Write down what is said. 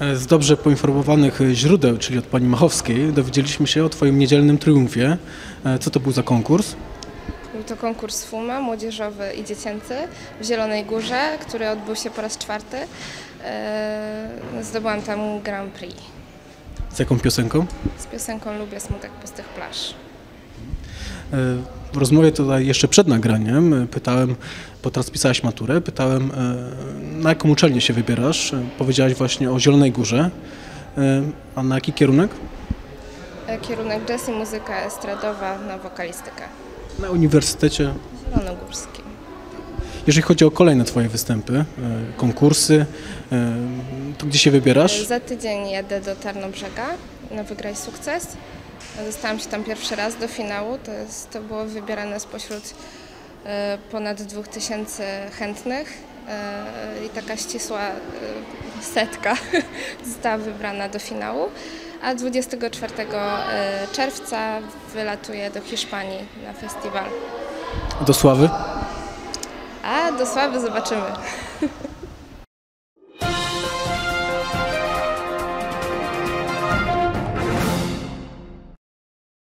Z dobrze poinformowanych źródeł, czyli od pani Machowskiej, dowiedzieliśmy się o Twoim niedzielnym triumfie. E, Co to był za konkurs? Był to konkurs FUMA, młodzieżowy i dziecięcy w Zielonej Górze, który odbył się po raz czwarty. E, Zdobyłam tam Grand Prix Z jaką piosenką? z piosenką Lubię smutek pustych plaż. W rozmowie tutaj jeszcze przed nagraniem e, pytałem, bo teraz pisałaś maturę, pytałem e, na jaką uczelnię się wybierasz. E, Powiedziałaś właśnie o Zielonej Górze. A na jaki kierunek? Kierunek jazz i muzyka estradowa na wokalistykę. Na Uniwersytecie. Zielonogórskim. Jeżeli chodzi o kolejne Twoje występy, konkursy, to gdzie się wybierasz? Za tydzień jedę do Tarnobrzega na Wygraj Sukces. Dostałam się tam pierwszy raz do finału. To, jest, to było wybierane spośród e, ponad 2000 chętnych e, i taka ścisła e, setka została wybrana do finału. A 24 e, czerwca wylatuję do Hiszpanii na festiwal. Do Sławy? A do Sławy zobaczymy.